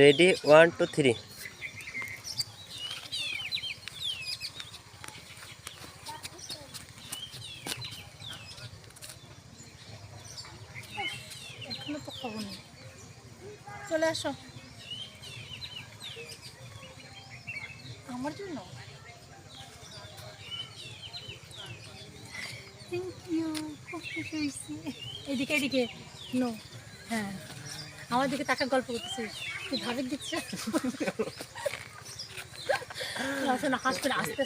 Ready one two three চলে আসো। আমার জন্য? থ্যাংক ইউ খুব খুশি হয়েছি। এদিকে এদিকে। নো হ্যাঁ। আমার দিকে তাকে গল্প করতেছিস তুই ভাবে দিচ্ছে? করে আস্তে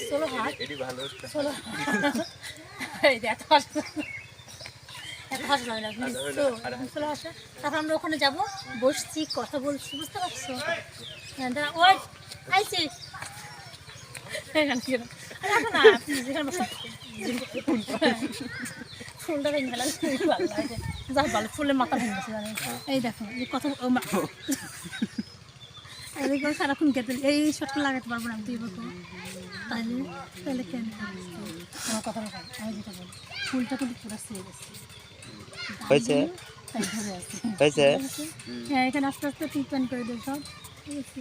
এই যে এত না। এখন তারপর আমরা ওখানে যাব বসছি কথা বলছি বুঝতে পারছ? হ্যাঁ দাঁড়া ওই আইছি। না? প্লিজ এখানে ফুলটা ভেঙে গেল ভালো লাগে। যা ভালো ফুলের মাথা ভেঙে গেছে এই দেখো এই কত সারাক্ষণ গেতে এই শটটা লাগাতে পারব না দুই বছর তাহলে তাহলে কেন আমার কথা আমি যেটা বলি ফুলটা কিন্তু পুরো সেরে গেছে। হয়েছে? হয়েছে? হ্যাঁ এখানে আস্তে আস্তে ট্রিটমেন্ট করে দেয় সব। ঠিক আছে।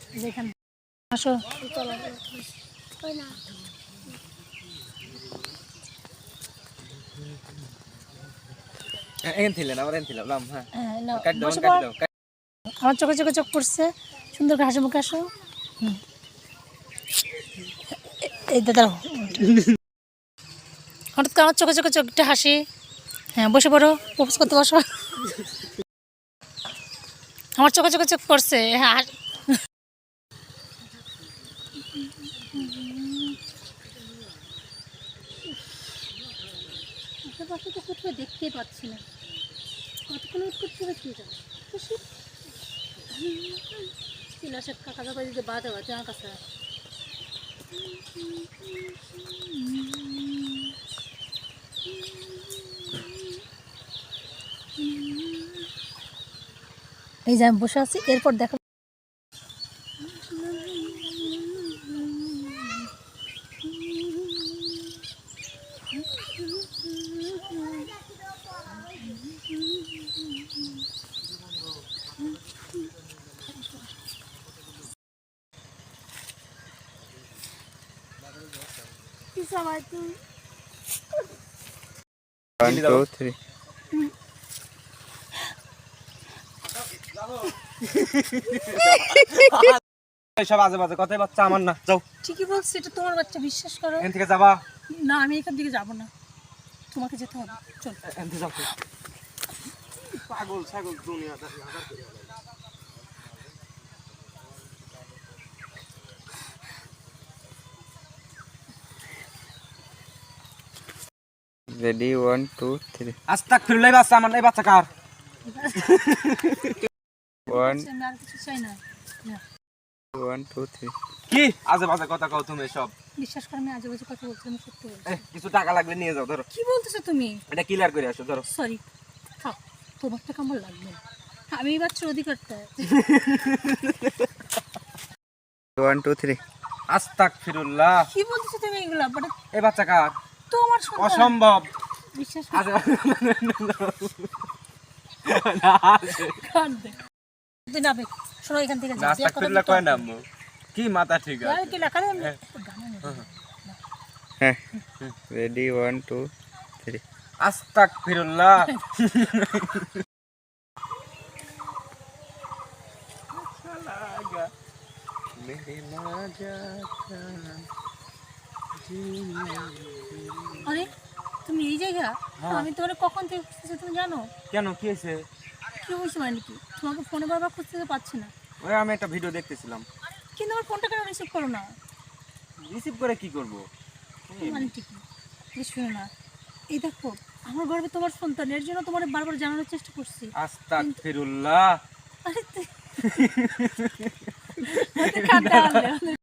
দাও কাট আমার চোখে চোখে চোখ পড়ছে। সুন্দর করে হাসি মুখে আসো। এই দাদা হঠাৎ করে আমার চোখে চোখে চোখটা হাসি। হ্যাঁ বসে পড়ো প্রপোজ করতে বসো। আমার চোখে চোখে চোখ পড়ছে। হ্যাঁ হাস- তো কোথাও দেখতেই পাচ্ছি না। কতক্ষণ উঠ করতে হবে কি চিলাশের কাকা কাকা কাছে এই যে আমি বসে আছি, এরপর দেখো ওয়ান টু থ্রি সব আজে বাজে কথাই বাচ্চা আমার না। যাও। ঠিকই বলছি এটা তোমার বাচ্চা বিশ্বাস করো। এখান থেকে যাবা? না আমি এখান থেকে যাব না। তোমাকে যেতে হবে। চল। এখান থেকে যাও। পাগল ছাগল দুনিয়া রেডি ওয়ান টু থ্রি আজ তাক ফিরলে বাচ্চা আমার এই বাচ্চা কার? ওয়ান ওয়ান টু থ্রি কি? আজে বাজে কথা কও তুমি সব। বিশ্বাস করে আমি আজে বাজে কথা বলছি আমি সত্যি বলছি। কিছু টাকা লাগলে নিয়ে যাও ধরো। কি বলতেছো তুমি? এটা ক্লিয়ার করে আসো ধরো। সরি থাক তোমার টাকা আমার লাগবে আমি এই বাচ্চার অধিকারটা। ওয়ান টু থ্রি আস্তাক ফিরুল্লাহ কি বলতেছো তুমি এগুলো? বাট এই বাচ্চা কার? তোমার সন্তান। অসম্ভব। বিশ্বাস আজে তুই নাবে শোনো এখান থেকে যাও আস্তাক কয় নাম কি মাথা ঠিক আছে? কি লেখা। হ্যাঁ। রেডি ওয়ান টু থ্রি আস্তাক ফিরুল্লাহ আরে তুমি এই জায়গা? হ্যাঁ। আমি তোমার কখন থেকে খুঁজতেছি তুমি জানো? কেন কি হয়েছে? কি হয়েছে মানে কি? তোমাকে ফোনে বারবার খুঁজতে পারছি না। ওই আমি একটা ভিডিও দেখতেছিলাম। কিন্তু আমার ফোনটা কেন রিসিভ করো না? রিসিভ করে কি করব? মানে ঠিক এই শুনো না। এই দেখো আমার গর্বে তোমার সন্তান এর জন্য তোমার বারবার জানানোর চেষ্টা করছি। আস্তাগফিরুল্লাহ। আরে।